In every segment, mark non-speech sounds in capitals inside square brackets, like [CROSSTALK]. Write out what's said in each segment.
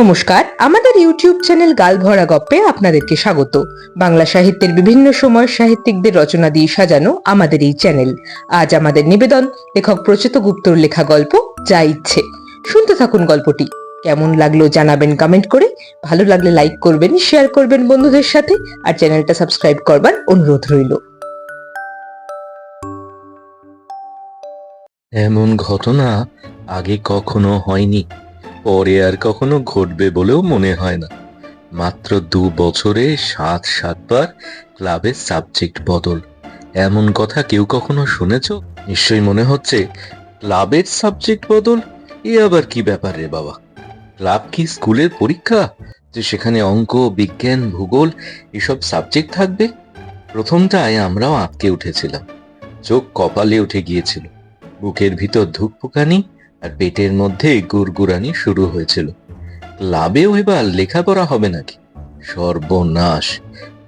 নমস্কার, আমাদের YouTube channel গালভরা গপ্পে আপনাদেরকে স্বাগত। বাংলা সাহিত্যের বিভিন্ন সময় সাহিত্যিকদের রচনা দিয়ে সাজানো আমাদের এই চ্যানেল। আজ আমাদের নিবেদন, লেখক প্রচিত গুপ্তর লেখা গল্প, যা ইচ্ছে। শুনতে থাকুন গল্পটি। কেমন লাগল জানাবেন কমেন্ট করে। ভালো লাগলে লাইক করবেন শেয়ার করবেন বন্ধুদের সাথে, আর চ্যানেলটা সাবস্ক্রাইব করবার অনুরোধ রইল। এমন ঘটনা আগে কখনো হয়নি। পরে আর কখনো ঘটবে বলেও মনে হয় না। মাত্র দু বছরে সাত সাতবার ক্লাবের সাবজেক্ট বদল। এমন কথা কেউ কখনো শুনেছ? নিশ্চয়ই মনে হচ্ছে ক্লাবের সাবজেক্ট বদল? এ আবার কি ব্যাপার রে বাবা? ক্লাব কি স্কুলের পরীক্ষা? যে সেখানে অঙ্ক, বিজ্ঞান, ভূগোল এসব সাবজেক্ট থাকবে? প্রথমটায় আমরাও আটকে উঠেছিলাম। চোখ কপালে উঠে গিয়েছিল। বুকের ভিতর ধুকপুকানি আর পেটের মধ্যে গুড়গুড়ানি শুরু হয়েছিল। ক্লাবেও এবার লেখাপড়া হবে নাকি? সর্বনাশ।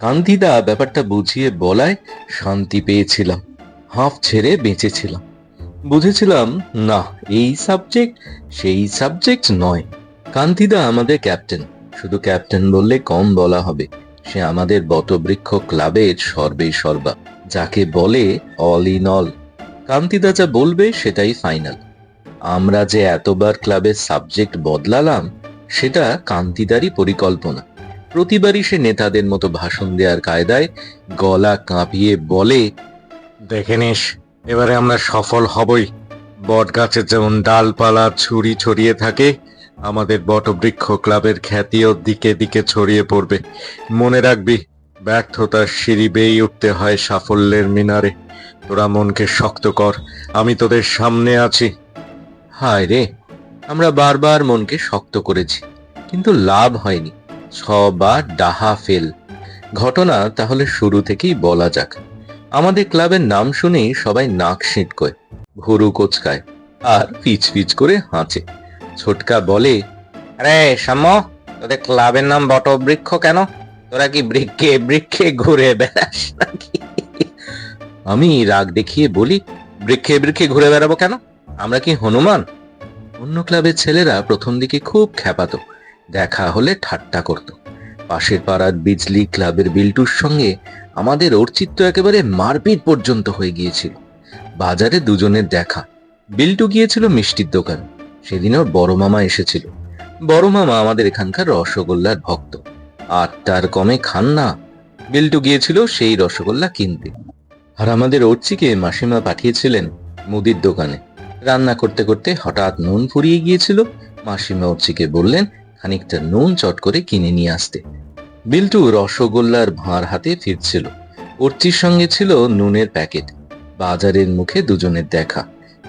কান্তিদা ব্যাপারটা বুঝিয়ে বলায় শান্তি পেয়েছিলাম, হাঁফ ছেড়ে বেঁচেছিলাম। বুঝেছিলাম, না, এই সাবজেক্ট সেই সাবজেক্ট নয়। কান্তিদা আমাদের ক্যাপ্টেন শুধু ক্যাপ্টেন বললে কম বলা হবে। সে আমাদের বটবৃক্ষ ক্লাবের সর্বে সর্বা, যাকে বলে অল ইন অল কান্তিদা যা বলবে সেটাই ফাইনাল আমরা যে এতবার ক্লাবের সাবজেক্ট বদলালাম, সেটা কান্তিদারই পরিকল্পনা। প্রতিবারই সে নেতাদের মতো ভাষণ দেওয়ার কায়দায় গলা কাঁপিয়ে বলে, দেখে নিস, এবারে আমরা সফল হবই। বট গাছের যেমন ডালপালা ছুরি ছড়িয়ে থাকে, আমাদের বটবৃক্ষ ক্লাবের খ্যাতিও দিকে দিকে ছড়িয়ে পড়বে। মনে রাখবি, ব্যর্থতার সিঁড়ি বেয়ে উঠতে হয় সাফল্যের মিনারে। তোরা মনকে শক্ত কর, আমি তোদের সামনে আছি। হায় রে, আমরা বারবার মনকে শক্ত করেছি, কিন্তু লাভ হয়নি। সবার ডাহা ফেল। ঘটনা তাহলে শুরু থেকেই বলা যাক। আমাদের ক্লাবের নাম শুনেই সবাই নাক সিটকয়, ভুরু কোচকায়, আর পিচ পিচ করে হাঁচে। ছোটকা বলে, আরে শ্যাম তোদের ক্লাবের নাম বটবৃক্ষ কেন? তোরা কি বৃক্ষে বৃক্ষে ঘুরে বেড়াস নাকি? আমি রাগ দেখিয়ে বলি, বৃক্ষে বৃক্ষে ঘুরে বেড়াবো কেন? আমরা কি হনুমান? অন্য ক্লাবের ছেলেরা প্রথম দিকে খুব খ্যাপাতো। দেখা হলে ঠাট্টা করত। পাশের পাড়ার বিজলি ক্লাবের বিল্টুর সঙ্গে আমাদের অর্চিত্ব একেবারে মারপিট পর্যন্ত হয়ে গিয়েছিল। বাজারে দুজনের দেখা। বিল্টু গিয়েছিল মিষ্টির দোকান। সেদিন ওর বড় মামা এসেছিল। বড় মামা আমাদের এখানকার রসগোল্লার ভক্ত। আর তার কমে খান না। বিল্টু গিয়েছিল সেই রসগোল্লা কিনতে। আর আমাদের অর্চিকে মাসিমা পাঠিয়েছিলেন মুদির দোকানে। রান্না করতে করতে হঠাৎ নুন ফুরিয়ে গিয়েছিল। মাসিমা অর্চিকে বললেন, খানিকটা নুন চট করে কিনে নিয়ে আসতে। বিল্টু রসগোল্লার ভাঁড় হাতে ফিরছিল। অর্চির সঙ্গে ছিল নুনের প্যাকেট। বাজারের মুখে দুজনের দেখা।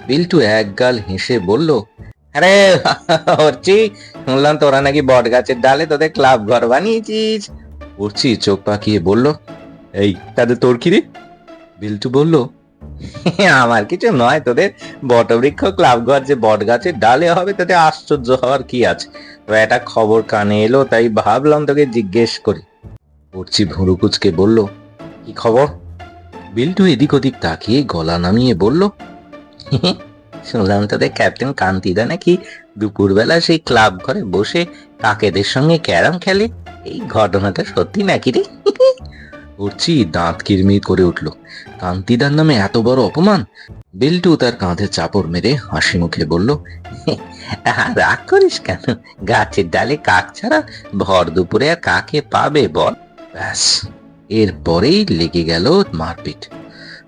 বিল্টু এক গাল হেসে বলল, আরে অর্চি শুনলাম তোরা নাকি বট গাছের ডালে তোদের ক্লাব ঘর বানিয়েছিস। অর্চি চোখ পাকিয়ে বলল, এই, তাদের তোর কি রে? বিল্টু বলল আমার কিছু নয়, তোদের বটবৃক্ষ ক্লাব ঘর যে বট গাছের ডালে হবে, তাতে আশ্চর্য হওয়ার কি আছে? একটা খবর কানে এলো, তাই ভাবলাম তোকে জিজ্ঞেস করি। পড়ছি ভুরুকুচকে বলল, কি খবর? বিল্টু এদিক ওদিক তাকিয়ে গলা নামিয়ে বলল শুনলাম তোদের ক্যাপ্টেন কান্তিদা নাকি দুপুরবেলা সেই ক্লাব ঘরে বসে কাকেদের সঙ্গে ক্যারাম খেলে? এই ঘটনাটা সত্যি নাকি রে? [LAUGHS] উঠছি দাঁত কিরমির করে উঠল। কান্তিদার নামে এত বড় অপমান? বিল্টু তার কাঁধে চাপড় মেরে হাসি মুখে বলল রাগ করিস কেন? গাছের ডালে কাক ছাড়া ভর দুপুরে আর কাকে পাবে বল? ব্যাস এরপরেই লেগে গেল মারপিট।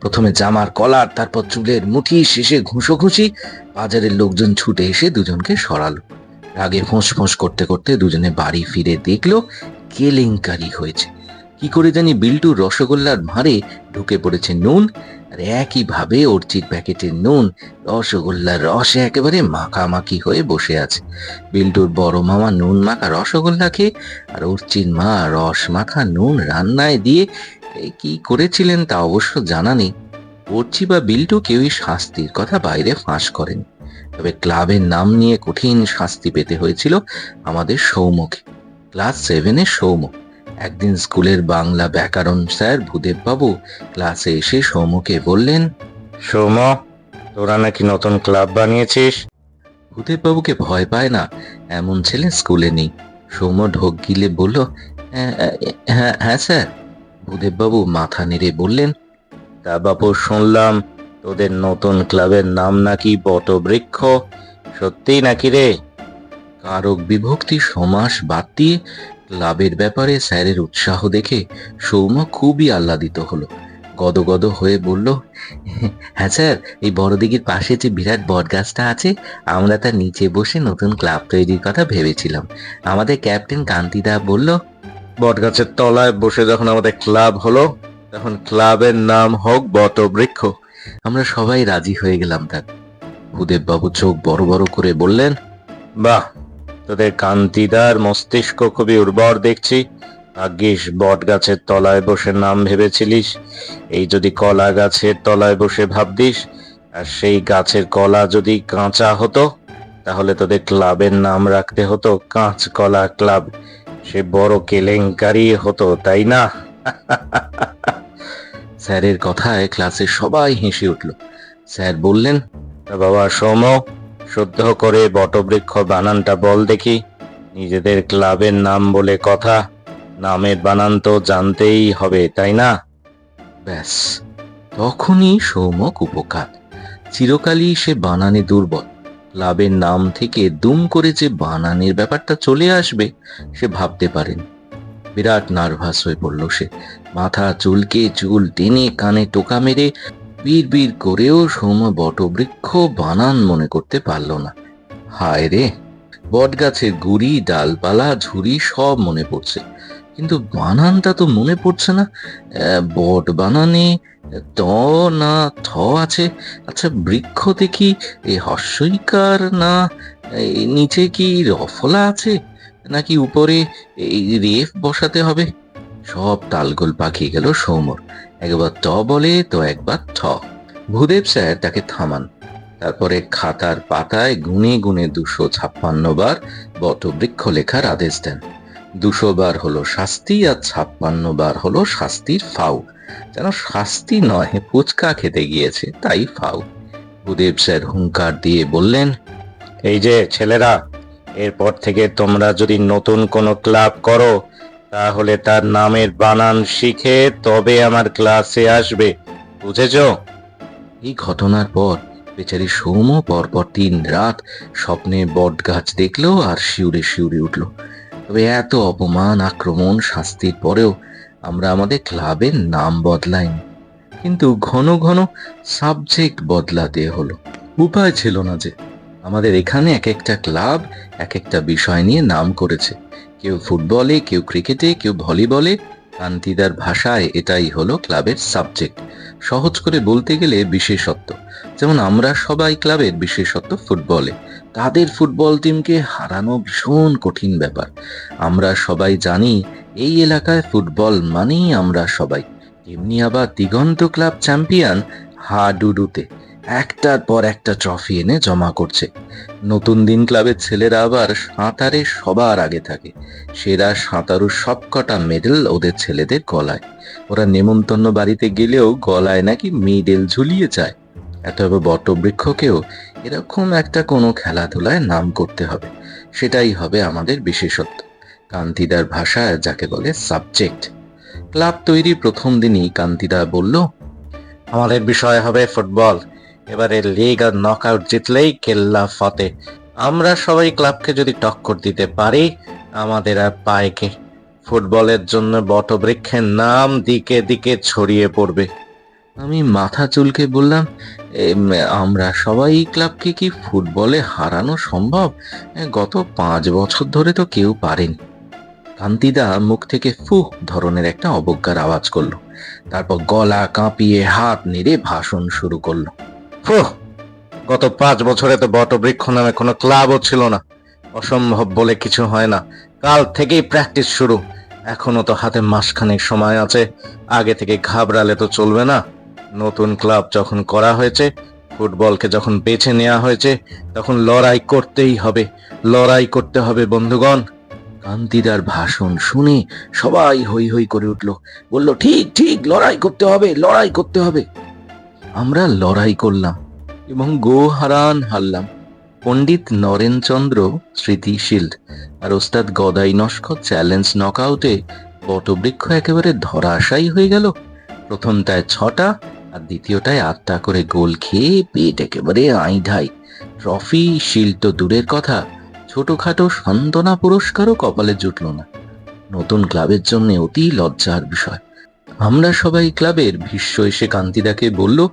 প্রথমে জামার কলার, তারপর চুলের মুঠি, শেষে ঘুষো ঘুষি বাজারের লোকজন ছুটে এসে দুজনকে সরালো। রাগে ফোঁস ফোঁস করতে করতে দুজনে বাড়ি ফিরে দেখল কেলেঙ্কারি হয়েছে। কি করে জানি বিল্টুর রসগোল্লার ভাঁড়ে ঢুকে পড়েছে নুন, আর একইভাবে অর্চির প্যাকেটের নুন, রসগোল্লার রসে একেবারে মাখামাখি হয়ে বসে আছে। বিল্টুর বড় মামা নুন মাখা রসগোল্লা খেয়ে আর অর্চির মা রস মাখা নুন রান্নায় দিয়ে কি করেছিলেন তা অবশ্য জানা নেই। অর্চি বা বিল্টু কেউই শাস্তির কথা বাইরে ফাঁস করেন। তবে ক্লাবের নাম নিয়ে কঠিন শাস্তি পেতে হয়েছিল আমাদের সৌমকে ক্লাস সেভেনের সৌম একদিন স্কুলের বাংলা ব্যাকরণ স্যার ভূদেববাবু ক্লাসে এসে সৌমকে বললেন সৌম তোরা নাকি নতুন ক্লাব বানিয়েছিস? ভূদেববাবুকে ভয় পায় না এমন ছেলে স্কুলে নেই। সৌম্য ঢোক গিলে বলল "হ্যাঁ, হ্যাঁ হ্যাঁ স্যার। ভূদেববাবু মাথা নেড়ে বললেন তা বাপু শুনলাম তোদের নতুন ক্লাবের নাম নাকি বটবৃক্ষ। সত্যি নাকি রে? কারক বিভক্তি সমাস বাদ দিয়ে ক্লাবের ব্যাপারে স্যারের উৎসাহ দেখে সৌম্য খুবই আহ্লাদিত হলো। গদগদ হয়ে বলল হ্যাঁ স্যার এই বড়দিঘির পাশে যে বিরাট বটগাছটা আছে আমরা তার নিচে বসে নতুন ক্লাব তৈরির কথা ভেবেছিলাম। আমাদের ক্যাপ্টেন কান্তিদা বলল বটগাছের তলায় বসে যখন আমাদের ক্লাব হলো তখন ক্লাবের নাম হোক বটবৃক্ষ। আমরা সবাই রাজি হয়ে গেলাম তার। ভূদেব বাবু চোখ বড় বড় করে বললেন বাহ তোদের কান্তিদার মস্তিষ্ক খুবই উর্বর দেখছি। ভাগ্যিস বট গাছের তলায় বসে নাম ভেবেছিলিস। এই যদি কলা গাছের তলায় বসে ভাবদিস আর সেই গাছের কলা যদি কাঁচা হতো, তাহলে তোদের ক্লাবের নাম রাখতে হতো কাঁচ কলা ক্লাব। সে বড় কেলেঙ্কারি হতো, তাই না? [LAUGHS] স্যারের কথায় ক্লাসে সবাই হেসে উঠল। স্যার বললেন, "তা বাবা সৌম শুদ্ধ করে বটবৃক্ষ বানানটা বল দেখি। নিজেদের ক্লাবের নাম বলে কথা, নামের বানান তো জানতেই হবে, তাই না? ব্যাস, তখনই সৌমক উপকার। চিরকালই সে বানানে দুর্বল। ক্লাবের নাম থেকে দুম করে যে বানানের ব্যাপারটা চলে আসবে, সে ভাবতে পারেন। বিরাট নার্ভাস হয়ে পড়ল সে। মাথা চুলকে চুল টেনে কানে টোকা মেরে বীর বীর করেও সৌম্য বটবৃক্ষ বানান মনে করতে পারল না। হায় রে, বটগাছের গুড়ি, ডালপালা, ঝুড়ি সব মনে পড়ছে। কিন্তু বানানটা তো মনে পড়ছে না। বট বানানে ত না থ আছে। আচ্ছা বৃক্ষ দেখি এই হস্যইকার না নিচে কি রফলা আছে? নাকি উপরে এই রেফ বসাতে হবে? সব তালগোল পাকিয়ে গেল সৌমর। একবার ত বলে, তো একবার থ। ভূদেব স্যার তাকে থামান। তারপরে খাতার পাতায় গুনে গুনে দুশো ছাপ্পান্ন বার বটবৃক্ষ লেখার আদেশ দেন। দুশো বার হলো শাস্তি আর ছাপ্পান্ন বার হলো শাস্তির ফাউ। যেন শাস্তি নয়, ফুচকা খেতে গিয়েছে, তাই ফাউ। ভূদেব স্যার হুঙ্কার দিয়ে বললেন, এই যে ছেলেরা, এরপর থেকে তোমরা যদি নতুন কোনো ক্লাব করো তাহলে তার নামের বানান শিখে তবে আমার ক্লাসে আসবে। বুঝেছ? এই ঘটনার পর বেচারি সৌম পরপর তিন রাত স্বপ্নে বট গাছ দেখল আর শিউরে শিউরে উঠল। তবে এত অপমান, আক্রমণ, শাস্তির পরেও আমরা আমাদের ক্লাবের নাম বদলাইনি। কিন্তু ঘন ঘন সাবজেক্ট বদলাতে হলো। উপায় ছিল না যে। আমাদের এখানে এক একটা ক্লাব এক একটা বিষয় নিয়ে নাম করেছে। কেউ ফুটবলে, কেউ ক্রিকেটে, কেউ ভলিবলে কান্তিদার ভাষায় এটাই হলো ক্লাবের সাবজেক্ট। সহজ করে বলতে গেলে বিশেষত্ব। যেমন আমরা সবাই ক্লাবের বিশেষত্ব ফুটবলে। তাদের ফুটবল টিমকে হারানো ভীষণ কঠিন ব্যাপার। আমরা সবাই জানি, এই এলাকায় ফুটবল মানেই আমরা সবাই। এমনি আবার দিগন্ত ক্লাব চ্যাম্পিয়ন হাডুডুতে। একটার পর একটা ট্রফি এনে জমা করছে। নতুন দিন ক্লাবের ছেলেরা আবার সাঁতারে সবার আগে থাকে। সেরা সাঁতারুর সবকটা মেডেল ওদের ছেলেদের গলায়। ওরা নেমন্তন্ন বাড়িতে গেলেও গলায় নাকি মেডেল ঝুলিয়ে যায় অতএব বটবৃক্ষকেও এরকম একটা কোনো খেলাধুলায় নাম করতে হবে। সেটাই হবে আমাদের বিশেষত্ব। কান্তিদার ভাষায় যাকে বলে সাবজেক্ট ক্লাব তৈরি প্রথম দিনই কান্তিদা বলল, আমাদের বিষয় হবে ফুটবল। এবারে লিগ আর নকআউট জিতলেই কেল্লা ফতে। আমরা সবাই ক্লাবকে যদি টক্কর দিতে পারি, আমাদের আর পায়কে। ফুটবলের জন্য বটবৃক্ষের নাম দিকে দিকে ছড়িয়ে পড়বে। আমি মাথা চুলকে বললাম আমরা সবাই এই ক্লাবকে কি ফুটবলে হারানো সম্ভব? গত পাঁচ বছর ধরে তো কেউ পারেনি। কান্তিদা মুখ থেকে ফু ধরনের একটা অবজ্ঞার আওয়াজ করল। তারপর গলা কাঁপিয়ে হাত নেড়ে ভাষণ শুরু করল। গত পাঁচ বছরে তো বটবৃক্ষ নামে কোনো ক্লাবও ছিল না। অসম্ভব বলে কিছু হয় না। কাল থেকেই প্র্যাকটিস শুরু। এখনও তো হাতে মাসখানেক সময় আছে। আগে থেকে ঘাবড়ালে তো চলবে না। নতুন ক্লাব যখন করা হয়েছে, ফুটবলকে যখন বেছে নেওয়া হয়েছে, তখন লড়াই করতেই হবে। লড়াই করতে হবে, বন্ধুগণ। কান্তিদার ভাষণ শুনে সবাই হই হই করে উঠল। বলল, ঠিক ঠিক, লড়াই করতে হবে, লড়াই করতে হবে। আমরা লড়াই করলাম এবং গো হারান হারলাম। পণ্ডিত নরেনচন্দ্র স্মৃতি শিল্ড আর ওস্তাদ গদাই নস্কর চ্যালেঞ্জ নকআউটে বটবৃক্ষ একেবারে ধরাশায়ী হয়ে গেল। প্রথমটায় ছটা আর দ্বিতীয়টায় আটটা করে গোল খেয়ে পেট একেবারে আইঢাই। ট্রফি শিল্ড তো দূরের কথা, ছোটখাটো সান্ত্বনা পুরস্কারও কপালে জুটল না। নতুন ক্লাবের জন্য অতি লজ্জার বিষয়। আমরা সবাই ক্লাবের ভীষ্ম এসে কান্তিদাকে বলল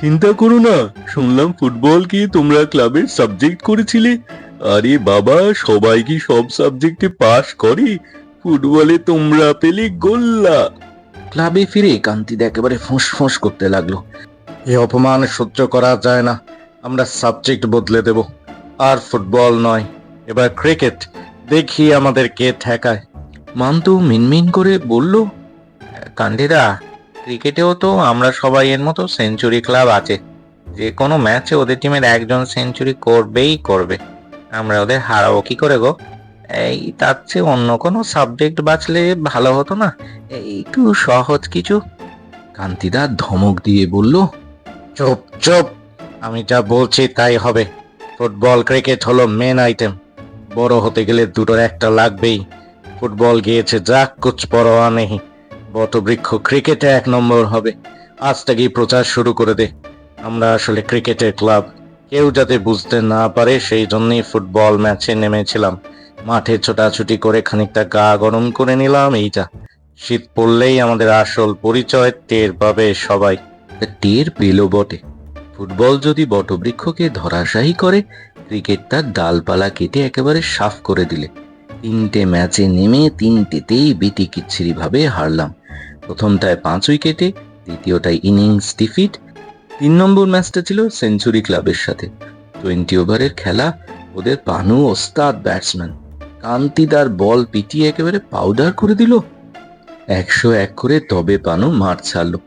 চিন্তা করো না শুনলাম ফুটবল কি তোমরা ক্লাবের সাবজেক্ট করেছিলে? আরে বাবা সবাই কি সব সাবজেক্টে পাস করে? ফুটবলে তোমরা পেলে গোল্লা। ক্লাবে ফিরে কান্তিদা একেবারে ফোঁস ফোঁস করতে লাগল। এ অপমান সহ্য করা যায় না। আমরা সাবজেক্ট বদলে দেব। আর ফুটবল নয়। এবার ক্রিকেট। দেখি আমাদের কে ঠেকায়। মান্তু মিনমিন করে বলল কান্ডিদা ক্রিকেটেও তো আমরা সবাই এর মতো সেঞ্চুরি ক্লাব আছে। যে কোনো ম্যাচে ওদের টিমের একজন সেঞ্চুরি করবেই করবে। আমরা ওদের হারাবো কি করে গো? এই তার চেয়ে অন্য কোনো সাবজেক্ট বাঁচলে ভালো হতো না। একটু সহজ কিছু। কান্তিদা ধমক দিয়ে বলল, চুপ চুপ। আমি যা বলছি তাই হবে। ফুটবল ক্রিকেট হলো মেন আইটেম বড় হতে গেলে দুটোর একটা লাগবেই। ফুটবল গিয়েছে যাক কুচ পরোয়া নেই। বটবৃক্ষ ক্রিকেটে এক নম্বর হবে। আজ থেকেই প্রচার শুরু করে দে। আমরা আসলে ক্রিকেটের ক্লাব। কেউ যাতে বুঝতে না পারে, সেই জন্যই ফুটবল ম্যাচে নেমেছিলাম। মাঠে ছোটাছুটি করে খানিকটা গা গরম করে নিলাম, এইটা। শীত পড়লেই আমাদের আসল পরিচয় টের পাবে সবাই। টের পেল বটে। ফুটবল যদি বটবৃক্ষকে ধরাশায়ী করে, ক্রিকেট তার ডালপালা কেটে একেবারে সাফ করে দিলে। তিনটে ম্যাচে নেমে তিনটেতেই বিটি কিচ্ছিরি ভাবে হারলাম। প্রথমটায় পাঁচ উইকেটে, দ্বিতীয়টায় ইনিংস ডিফিট। তিন নম্বর ম্যাচটা ছিল সেঞ্চুরি ক্লাবের সাথে। টোয়েন্টি ওভারের খেলা ওদের পানু ওস্তাদ ব্যাটসম্যান। কান্তিদার বল পিটিয়ে একেবারে পাউডার করে দিল। একশো এক করে তবে পানু মাঠ ছাড়লো।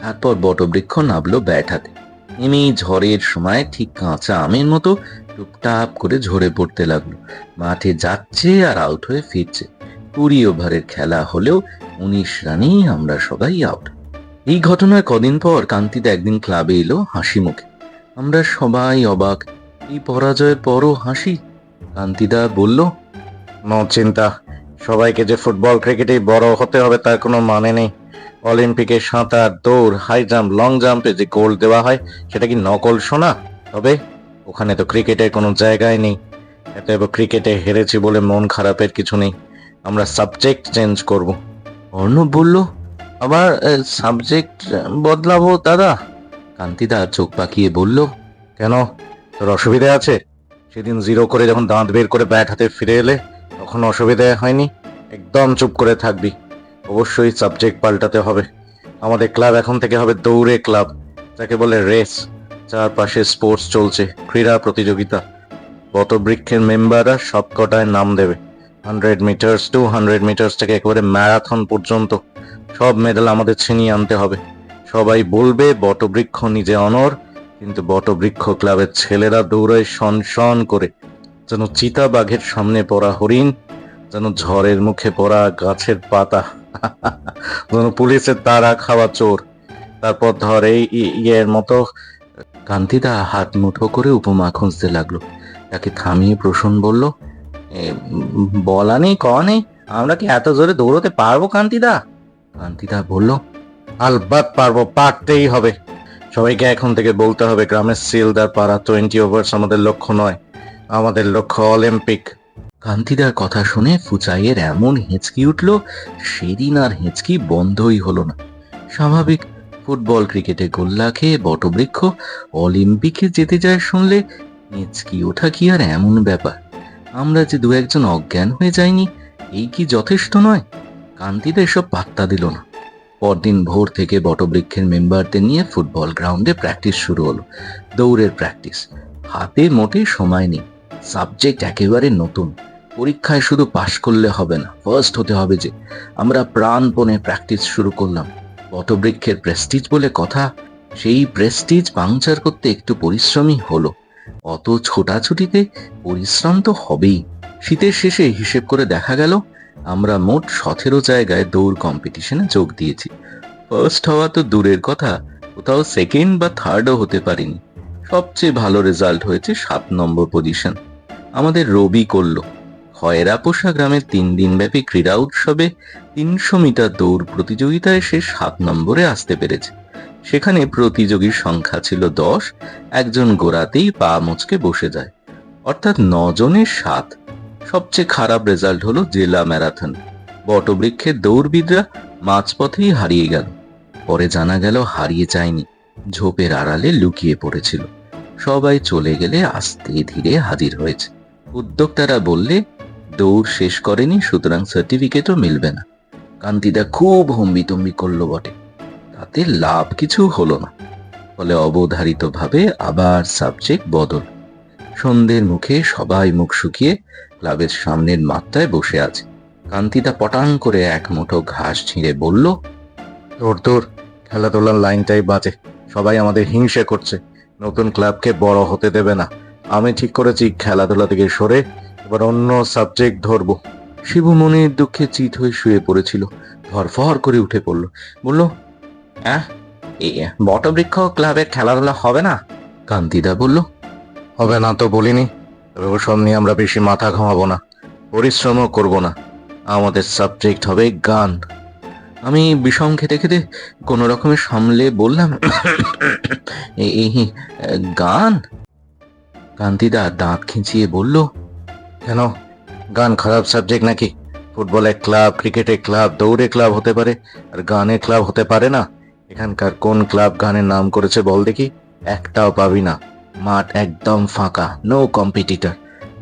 তারপর বটবৃক্ষ নামলো ব্যাট হাতে। নেমেই ঝড়ের সময় ঠিক কাঁচা আমের মতো টুপটাপ করে ঝরে পড়তে লাগল। মাঠে যাচ্ছে আর আউট হয়ে ফিরছে। কুড়ি ওভারের খেলা হলেও উনিশ রানেই আমরা সবাই আউট এই ঘটনার কদিন পর কান্তিদা একদিন ক্লাবে এলো হাসি মুখে। আমরা সবাই অবাক, এই পরাজয়ের পরও হাসি। কান্তিদা বলল, নো চিন্তা, সবাইকে যে ফুটবল ক্রিকেটে বড় হতে হবে তার কোনো মানে নেই। অলিম্পিকে সাঁতার, দৌড় হাই জাম্প লং জাম্পে যে গোল দেওয়া হয়, সেটা কি নকল শোনা তবে ওখানে তো ক্রিকেটের কোনো জায়গায় নেই। এতএব ক্রিকেটে হেরেছি বলে মন খারাপের কিছু নেই। আমরা সাবজেক্ট চেঞ্জ করব। অর্ণব বলল আবার সাবজেক্ট বদলাবো, দাদা? কান্তিদা চোখ পাকিয়ে বলল, কেন? তোর অসুবিধা আছে? সেদিন জিরো করে যখন দাঁত বের করে ব্যাট হাতে ফিরে এলে, তখন অসুবিধা হয়নি। একদম চুপ করে থাকবি। অবশ্যই সাবজেক্ট পাল্টাতে হবে। আমাদের ক্লাব এখন থেকে হবে দৌড়ে ক্লাব যাকে বলে রেস চারপাশে স্পোর্টস চলছে, ক্রীড়া প্রতিযোগিতা। বটবৃক্ষের মেম্বাররা সব কটায় নাম দেবে। Hundred metres two hundred metres থেকে একেবারে ম্যারাথন পর্যন্ত সব মেডেল আমাদের ছিনিয়ে আনতে হবে। সবাই বলবে বটবৃক্ষ নিজে অনর কিন্তু বটবৃক্ষ ক্লাবের ছেলেরা দৌড়ায় শন শন করে। যেন চিতা বাঘের সামনে পড়া হরিণ যেন ঝড়ের মুখে পড়া গাছের পাতা যেন পুলিশের তারা খাওয়া চোর। তারপর ধর এই ইয়ের মতো কান্তিদা হাত মুঠো করে উপমা খুঁজতে লাগল। তাকে থামিয়ে প্রসন্ন বলল "এ, উম, বলা নেই, কওয়া নেই। আমরা কি এত জোরে দৌড়তে পারব, কান্তিদা? কান্তিদা বলল, আলবাত পারব, পারতেই হবে। সবাইকে এখন থেকে বলতে হবে, গ্রামের সিলদার পাড়া টোয়েন্টি ওভার্স আমাদের লক্ষ্য নয়। আমাদের লক্ষ্য অলিম্পিক। কান্তিদার কথা শুনে ফুচাইয়ের এমন হেঁচকি উঠল, সেদিন আর হেঁচকি বন্ধই হলো না। স্বাভাবিক, ফুটবল ক্রিকেটে গোল্লা খেয়ে বটবৃক্ষ, অলিম্পিকে যেতে যায় শুনলে, হেঁচকি ওঠা কি আর এমন ব্যাপার? আমরা যে দু একজন অজ্ঞান হয়ে যাইনি, এই কি যথেষ্ট নয়? কান্তিদা এসব পাত্তা দিল না। পরদিন ভোর থেকে বটবৃক্ষের মেম্বারদের নিয়ে ফুটবল গ্রাউন্ডে প্র্যাকটিস শুরু হলো। দৌড়ের প্র্যাকটিস। হাতে মোটে সময় নেই। সাবজেক্ট একেবারে নতুন। পরীক্ষায় শুধু পাশ করলে হবে না ফার্স্ট হতে হবে যে, আমরা প্রাণপণে প্র্যাকটিস শুরু করলাম। বটবৃক্ষের প্রেস্টিজ বলে কথা, সেই প্রেস্টিজ পাংচার করতে একটু পরিশ্রমই হলো। অত ছোটাছুটিতে পরিশ্রম তো হবেই। শীতের শেষে হিসেব করে দেখা গেল, আমরা মোট সতেরো জায়গায় দৌড় কম্পিটিশনে যোগ দিয়েছি। ফার্স্ট হওয়া তো দূরের কথা, কোথাও সেকেন্ড বা থার্ডও হতে পারিনি। সবচেয়ে ভালো রেজাল্ট হয়েছে সাত নম্বর পজিশন আমাদের রবি করল, খয়রাপোষা গ্রামের তিন দিনব্যাপী ক্রীড়া উৎসবে তিনশো মিটার দৌড় প্রতিযোগিতায় সে সাত নম্বরে আসতে পেরেছে। সেখানে প্রতিযোগীর সংখ্যা ছিল দশ, একজন গোড়াতেই পা মুচকে বসে যায়। অর্থাৎ নজনের সাত। সবচেয়ে খারাপ রেজাল্ট হলো জেলা ম্যারাথন। বটবৃক্ষের দৌড়বিদরা মাঝপথেই হারিয়ে গেল। পরে জানা গেল হারিয়ে যায়নি। ঝোপের আড়ালে লুকিয়ে পড়েছিল। সবাই চলে গেলে আস্তে ধীরে হাজির হয়েছে। উদ্যোক্তারা বললে, দৌড় শেষ করেনি, সুতরাং সার্টিফিকেটও মিলবে না। কান্তিদা খুব হম্বিতম্বি করল বটে। তাতে লাভ কিছু হলো না। ফলে অবধারিতভাবে আবার সাবজেক্ট বদল। সন্ধ্যের মুখে সবাই মুখ শুকিয়ে ক্লাবের সামনের মাত্রায় বসে আছে। কান্তিদা পটাং করে এক মুঠো ঘাস ছিঁড়ে বলল, তোর তোর, খেলাধুলার লাইনটাই বাজে। সবাই আমাদের হিংসে করছে। নতুন ক্লাবকে বড় হতে দেবে না। আমি ঠিক করেছি খেলাধুলা থেকে সরে, এবার অন্য সাবজেক্ট ধরবো। শিবু মনের দুঃখে চিত হয়ে শুয়ে পড়েছিল। ধরফর করে উঠে পড়ল। বলল আহ বটবৃক্ষ ক্লাবের খেলাধুলা হবে না? কান্তিদা বলল। হবে না তো বলিনি। তবে ওসব নিয়ে আমরা বেশি মাথা ঘামাবো না। পরিশ্রমও করব না। আমাদের সাবজেক্ট হবে গান। আমি বিষম খেতে খেতে কোনো রকমে সামলে বললাম [COUGHS] এই এই, গান? কান্তিদা দাঁত খিঁচিয়ে বলল কেন? গান খারাপ সাবজেক্ট নাকি? ফুটবলের ক্লাব ক্রিকেটের ক্লাব দৌড়ে ক্লাব হতে পারে আর গানের ক্লাব হতে পারে না। এখানকার কোন ক্লাব গানের নাম করেছে বল দেখি? একটাও পাবি না। মাঠ একদম ফাঁকা নো কম্পিটিটর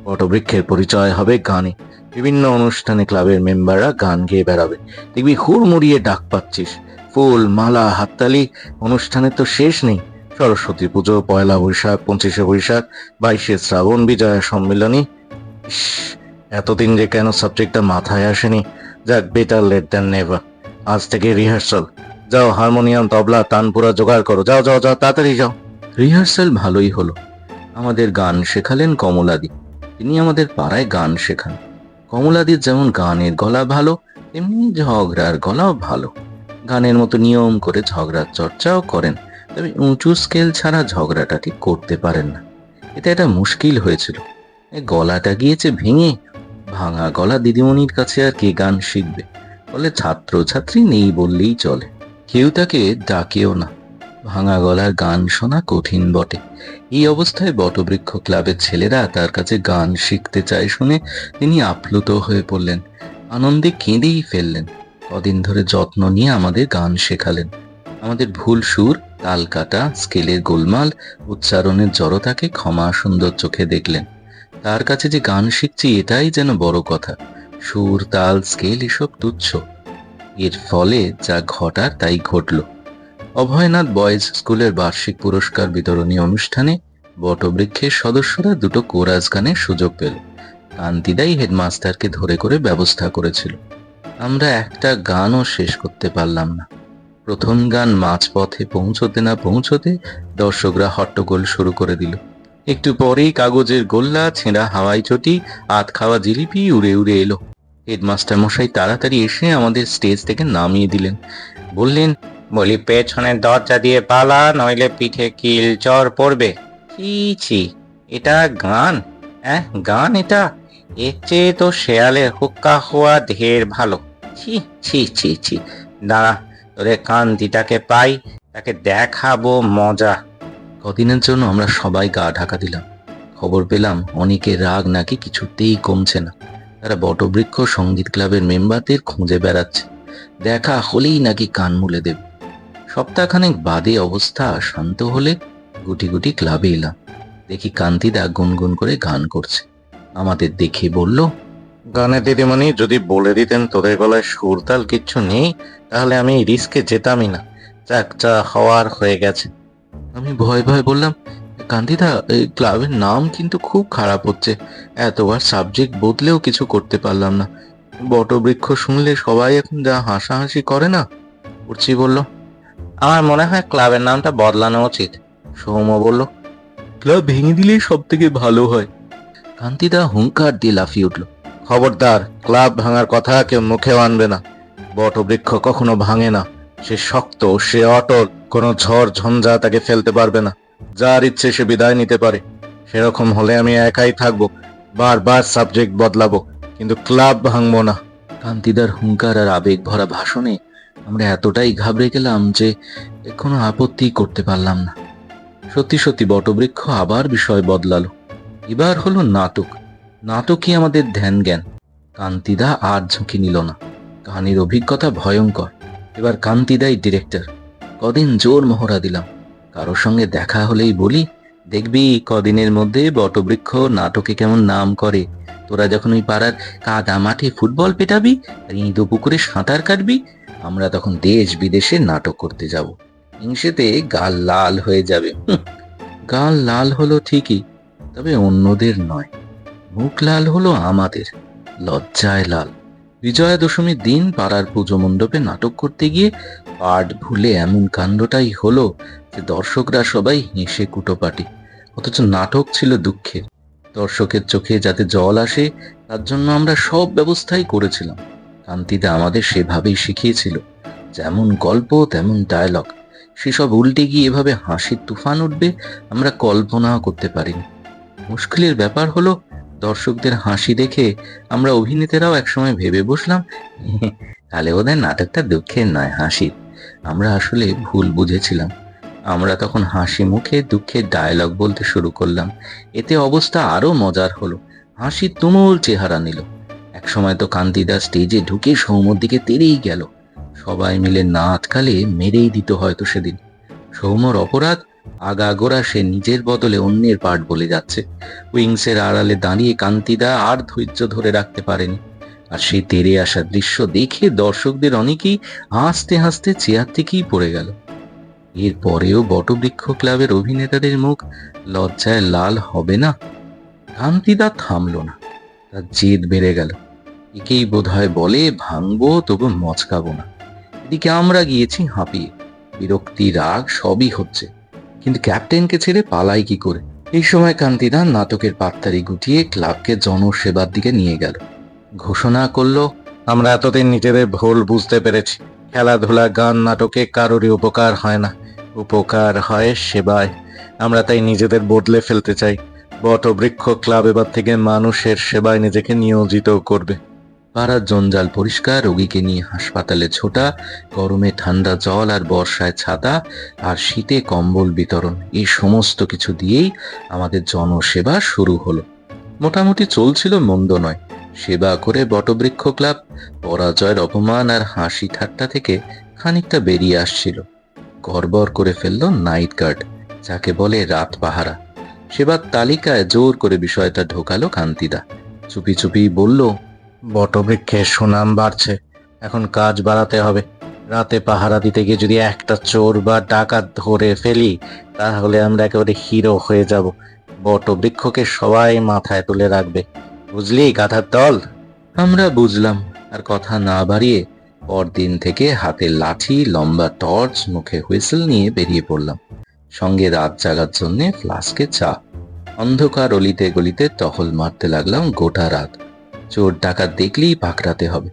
বটবৃক্ষের পরিচয় হবে গানে। বিভিন্ন অনুষ্ঠানে ক্লাবের মেম্বাররা গান গেয়ে বেড়াবে। দেখবি হুড়মুড়িয়ে ডাক পাচ্ছিস। ফুল, মালা, হাততালি, অনুষ্ঠানের তো শেষ নেই। সরস্বতী পুজো, পয়লা বৈশাখ, পঁচিশে বৈশাখ, বাইশে শ্রাবণ, বিজয়া সম্মেলনী। এতদিন যে কেন সাবজেক্টটা মাথায় আসেনি? যাক বেটার লেট দ্যান নেভার আজ থেকে রিহার্সাল যাও, হারমোনিয়াম, তবলা, তানপুরা জোগাড় করো। যাও যাও যাও, তাড়াতাড়ি যাও। রিহার্সাল ভালোই হলো। আমাদের গান শেখালেন কমলাদি। তিনি আমাদের পাড়ায় গান শেখান। কমলাদির যেমন গানের গলা ভালো, তেমনি ঝগড়ার গলাও ভালো। গানের মতো নিয়ম করে ঝগড়ার চর্চাও করেন, তবে উঁচু স্কেল ছাড়া ঝগড়াটা ঠিক করতে পারেন না। এটা একটা মুশকিল হয়েছিল। গলাটা গিয়েছে ভেঙে, ভাঙা গলা দিদিমণির কাছে আর কে গান শিখবে? ফলে ছাত্র ছাত্রী নেই বললেই চলে। কেউ তাকে ডাকেও না। ভাঙা গলার গান শোনা কঠিন বটে। এই অবস্থায় বটবৃক্ষ ক্লাবের ছেলেরা তার কাছে গান শিখতে চায় শুনে তিনি আপ্লুত হয়ে পড়লেন। আনন্দে কেঁদেই ফেললেন। কদিন ধরে যত্ন নিয়ে আমাদের গান শেখালেন। আমাদের ভুল সুর, তাল কাটা, স্কেলের গোলমাল, উচ্চারণের জড়তাকে ক্ষমা সুন্দর চোখে দেখলেন। তার কাছে যে গান শিখছি এটাই যেন বড় কথা। সুর, তাল, স্কেল এসব তুচ্ছ। এর ফলে যা ঘটার তাই ঘটল। অভয়নাথ বয়েজ স্কুলের বার্ষিক পুরস্কার বিতরণী অনুষ্ঠানে বটবৃক্ষের সদস্যরা দুটো কোরাস গানের সুযোগ পেল। কান্তিদাই হেডমাস্টারকে ধরে করে ব্যবস্থা করেছিল। আমরা একটা গানও শেষ করতে পারলাম না। প্রথম গান মাঝপথে পৌঁছতে না পৌঁছতে দর্শকরা হট্টগোল শুরু করে দিল। একটু পরেই কাগজের গোল্লা, ছেঁড়া হাওয়াই চটি আত খাওয়া জিলিপি উড়ে উড়ে এলো। হেডমাস্টার মশাই তাড়াতাড়ি এসে আমাদের স্টেজ থেকে নামিয়ে দিলেন। বললেন, বলি, পেছনের দরজা দিয়ে পালা, নইলে পিঠে কিল চর পড়বে। ছি এটা গান? হ্যাঁ গান এটা? এর চেয়ে তো শেয়ালে হুক্কা হওয়া ঢের ভালো। ছি ছি ছি ছি, দাঁড়া, তোদের কান্তিটাকে পাই, তাকে দেখাবো মজা। কদিনের জন্য আমরা সবাই গা ঢাকা দিলাম। খবর পেলাম, অনেকের রাগ নাকি কিছুতেই কমছে না। তারা বটবৃক্ষ সংগীত ক্লাবের মেম্বারদের খুঁজে বেড়াচ্ছে। দেখা হলেই নাকি কান মুলে দেবে। সপ্তাহখানেক বাদে অবস্থা শান্ত হলে গুটি গুটি ক্লাবে এলাম। দেখি কান্তিদা গুনগুন করে গান করছে। আমাদের দেখে বলল গানের দিদিমণি যদি বলে দিতেন তোদের গলায় সুরতাল কিচ্ছু নেই তাহলে আমি রিস্কে যেতামই না। যা হওয়ার হয়ে গেছে। আমি ভয় ভয় বললাম কান্তিদা এই ক্লাবের নাম কিন্তু খুব খারাপ হচ্ছে। এতবার সাবজেক্ট বদলেও কিছু করতে পারলাম না। বটবৃক্ষ শুনলে সবাই এখন যা হাসাহাসি করে না, উর্চি বলল, আমার মনে হয় ক্লাবের নামটা বদলানো উচিত। সৌম্য বলল, ক্লাব ভেঙে দিলেই সব থেকে ভালো হয়। কান্তিদা হুঙ্কার দিয়ে লাফিয়ে উঠল, খবরদার, ক্লাব ভাঙার কথা কেউ মুখেও আনবে না। বটবৃক্ষ কখনো ভাঙে না। সে শক্ত, সে অটল, কোনো ঝড়, ঝঞ্ঝা তাকে ফেলতে পারবে না। যার ইচ্ছে সে বিদায় নিতে পারে। সেরকম হলে আমি একাই থাকব, বারবার সাবজেক্ট বদলাবো, কিন্তু ক্লাব ভাঙবো না। কান্তিদার হুঙ্কার আর আবেগ ভরা ভাষণে আমরা এতটাই ঘাবড়ে গেলাম যে কোনো আপত্তি করতে পারলাম না। সত্যি সত্যি বটবৃক্ষ আবার বিষয় বদলালো। এবার হলো নাটক। নাটকই আমাদের ধ্যান জ্ঞান কান্তিদা আর ঝুঁকি নিল না। কাহানির অভিজ্ঞতা ভয়ঙ্কর। এবার কান্তিদাই ডিরেক্টর কদিন জোর মহড়া দিলাম। কারোর সঙ্গে দেখা হলেই বলি, দেখবি কদিনের মধ্যে বটবৃক্ষ নাটকে কেমন নাম করে। তোরা যখন ওই পাড়ার কাদা মাঠে ফুটবল পেটাবি আর ইঁদো পুকুরে সাঁতার কাটবি, আমরা তখন দেশ বিদেশে নাটক করতে যাব। হিংসেতে গাল লাল হয়ে যাবে। গাল লাল হলো ঠিকই, তবে অন্যদের নয়। মুখ লাল হলো আমাদের, লজ্জায় লাল। বিজয়া দশমীর দিন পাড়ার পুজো মণ্ডপে নাটক করতে গিয়ে পাঠ ভুলে এমন কাণ্ডটাই হলো যে দর্শকরা সবাই হেসে কুটোপাটি। অথচ নাটক ছিল দুঃখের। দর্শকের চোখে যাতে জল আসে, তার জন্য আমরা সব ব্যবস্থাই করেছিলাম। কান্তিদা আমাদের সেভাবেই শিখিয়েছিল। যেমন গল্প, তেমন ডায়লগ সেসব উল্টে গিয়ে এভাবে হাসির তুফান উঠবে, আমরা কল্পনাও করতে পারিনি। মুশকিলের ব্যাপার হলো, দর্শকদের হাসি দেখে আমরা অভিনেতারাও একসময় ভেবে বসলাম তাহলে ওদের নাটকটা দুঃখের নয়, হাসির। আমরা আসলে ভুল বুঝেছিলাম। আমরা তখন হাসি মুখে দুঃখের ডায়লগ বলতে শুরু করলাম। এতে অবস্থা আরও মজার হলো। হাসি তুমুল চেহারা নিল। একসময় তো কান্তিদা স্টেজে ঢুকে সৌমর দিকে তেড়েই গেল। সবাই মিলে না আটকালে মেরেই দিত হয়তো সেদিন। সৌমর অপরাধ আগাগোড়া সে নিজের বদলে অন্যের পার্ট বলে যাচ্ছে। উইংসের আড়ালে দাঁড়িয়ে কান্তিদা আর ধৈর্য ধরে রাখতে পারেনি। আর সেই তেড়ে আসা দৃশ্য দেখে দর্শকদের অনেকেই হাসতে হাসতে চেয়ার থেকেই পড়ে গেল। এর পরেও বটবৃক্ষ ক্লাবের অভিনেতাদের মুখ লজ্জায় লাল হবে না? কান্তিদা থামল না। তার জেদ বেড়ে গেল। একেই বোধহয় বলে, ভাঙবো, তবু মচকাবো না। এদিকে আমরা গিয়েছি হাঁপিয়ে। বিরক্তি রাগ সবই হচ্ছে। কিন্তু ক্যাপ্টেনকে ছেড়ে পালাই কি করে? এই সময় কান্তিদা নাটকের পাত্তারি গুটিয়ে ক্লাবকে জনসেবার দিকে নিয়ে গেল। ঘোষণা করল, আমরা এতদিন নিজেদের ভুল বুঝতে পেরেছি। খেলাধুলা, গান, নাটকে কারোরই উপকার হয় না। উপকার হয় সেবায়। আমরা তাই নিজেদের বদলে ফেলতে চাই। বটবৃক্ষ ক্লাব এবার থেকে মানুষের সেবায় নিজেকে নিয়োজিত করবে। পাড়ার জঞ্জাল পরিষ্কার, রোগীকে নিয়ে হাসপাতালে ছোটা, গরমে ঠান্ডা জল আর বর্ষায় ছাতা, আর শীতে কম্বল বিতরণ। এই সমস্ত কিছু দিয়েই আমাদের জনসেবা শুরু হলো। মোটামুটি চলছিল মন্দ নয়। সেবা করে বটবৃক্ষ ক্লাব, পরাজয়ের অপমান আর হাসি ঠাট্টা থেকে খানিকটা বেরিয়ে আসছিল। গড়বড় করে ফেলল নাইট গার্ড, যাকে বলে রাত পাহারা। সেবার তালিকায় জোর করে বিষয়টা ঢোকালো কান্তিদা। চুপি চুপি বলল, বটবৃক্ষের সুনাম বাড়ছে, এখন কাজ বাড়াতে হবে। রাতে পাহারা দিতে গিয়ে যদি একটা চোর বা ডাকাত ধরে ফেলি, তাহলে আমরা একেবারে হিরো হয়ে যাব। বটবৃক্ষকে সবাই মাথায় তুলে রাখবে। বুঝলি গাধার দল? আমরা বুঝলাম, আর কথা না বাড়িয়ে পরদিন থেকে হাতে লাঠি, লম্বা টর্চ, মুখে হুইসেল নিয়ে বেরিয়ে পড়লাম। সঙ্গে রাত জাগার জন্য ফ্লাস্কে চা। অন্ধকার অলিতে গলিতে টহল মারতে লাগলাম গোটা রাত। চোর ডাকাত দেখলেই পাকড়াতে হবে।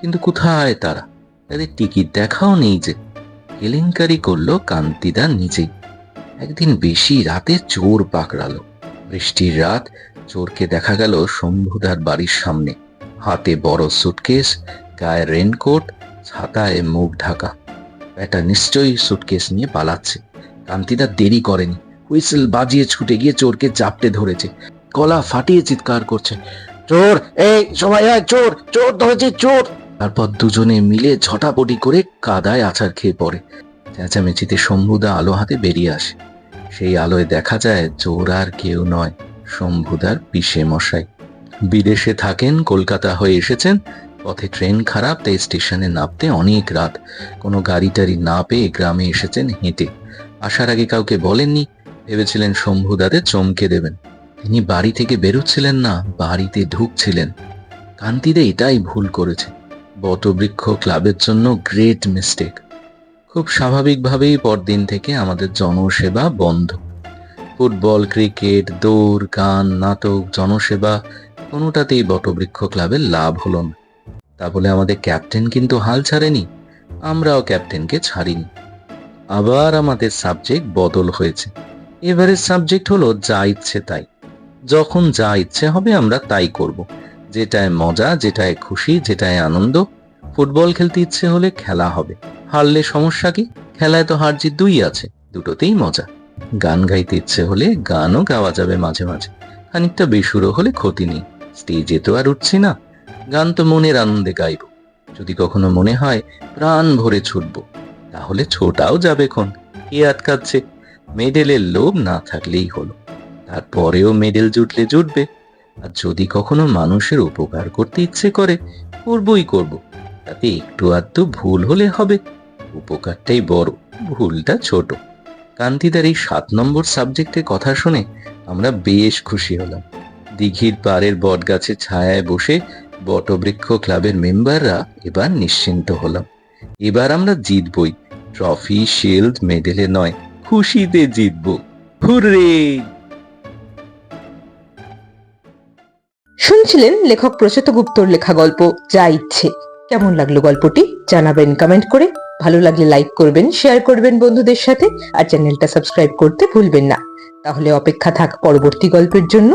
কিন্তু কোথায় তারা? তাদের টিকিট দেখাও নেই যে। কেলেঙ্কারি করল কান্তিদা নিজেই। একদিন বেশি রাতে চোর পাকড়ালো। বৃষ্টির রাত চোরকে দেখা গেল শম্ভুদার বাড়ির সামনে। হাতে বড় সুটকেস গায়ে রেনকোট ছাতায় মুখ ঢাকা। এটা নিশ্চয়ই সুটকেস নিয়ে পালাচ্ছে। কান্তিদা দেরি করেনি। হুইসেল বাজিয়ে ছুটে গিয়ে চোরকে চাপটে ধরেছে। গলা ফাটিয়ে চিৎকার করছে। চোর! এই, সবাই চোর! চোর ধরেছে, চোর! তারপর দুজনে মিলে ঝটাপটি করে কাদায় আছাড় খেয়ে পড়ে। চেঁচামেচিতে শম্ভুদা আলো হাতে বেরিয়ে আসে। সেই আলোয় দেখা যায়, চোর আর কেউ নয়। শম্ভুদার পিসে মশাই। বিদেশে থাকেন, কলকাতা হয়ে এসেছেন, পথে ট্রেন খারাপ, তাই স্টেশনে নামতে অনেক রাত। কোনো গাড়ি টাড়ি না পেয়ে গ্রামে এসেছেন হেঁটে। আসার আগে কাউকে বলেননি, ভেবেছিলেন শম্ভুদাদের চমকে দেবেন। তিনি বাড়ি থেকে বেরোচ্ছিলেন না, বাড়িতে ঢুকছিলেন। কান্তিদা এটাই ভুল করেছে। বটবৃক্ষ ক্লাবের জন্য গ্রেট মিস্টেক। খুব স্বাভাবিকভাবেই পরদিন থেকে আমাদের জনসেবা বন্ধ। ফুটবল, ক্রিকেট, দৌড়, গান, নাটক, জনসেবা, কোনোটাতেই বটবৃক্ষ ক্লাবের লাভ হলো না। তা বলে আমাদের ক্যাপ্টেন কিন্তু হাল ছাড়েনি, আমরাও ক্যাপ্টেনকে ছাড়িনি। আবার আমাদের সাবজেক্ট বদল হয়েছে। এবারের সাবজেক্ট হলো যা ইচ্ছে তাই। যখন যা ইচ্ছে হবে আমরা তাই করব। যেটায় মজা, যেটায় খুশি, যেটায় আনন্দ, ফুটবল খেলতে ইচ্ছে হলে খেলা হবে। হারলে সমস্যা কি? খেলায় তো হার জিত দুই আছে, দুটোতেই মজা। গান গাইতে ইচ্ছে হলে গানও গাওয়া যাবে মাঝে মাঝে। খানিকটা বেসুরো হলে ক্ষতি নেই, স্টেজে তো আর উঠছি না। গান তো মনের আনন্দে গাইব। যদি কখনো মনে হয় প্রাণ ভরে ছুটবো, তাহলে ছোটাও যাবে ক্ষণ কে আটকাচ্ছে? মেডেলের লোভ না থাকলেই হলো। তারপরেও মেডেল জুটলে জুটবে। আর যদি কখনো মানুষের উপকার করতে ইচ্ছে করে, করবই করব। তাতে একটু আধটু ভুল হলে হবে। উপকারটাই বড়, ভুলটা ছোট। কান্তিদার এই সাত নম্বর সাবজেক্টের কথা শুনে আমরা বেশ খুশি হলাম। দিঘির পাড়ের বটগাছের ছায়ায় বসে বটবৃক্ষ ক্লাবের মেম্বাররা এবার নিশ্চিন্ত হলাম। এবার আমরা জিতবই। ট্রফি শিল্ড মেডেলে নয়, খুশিতে জিতবো। হুররে! শুনছিলেন লেখক প্রচেত গুপ্তর লেখা গল্প, যা ইচ্ছে। কেমন লাগল গল্পটি? জানাবেন কমেন্ট করে। ভালো লাগলে লাইক করবেন শেয়ার করবেন বন্ধুদের সাথে, আর চ্যানেলটা সাবস্ক্রাইব করতে ভুলবেন না। তাহলে অপেক্ষা থাক পরবর্তী গল্পের জন্য।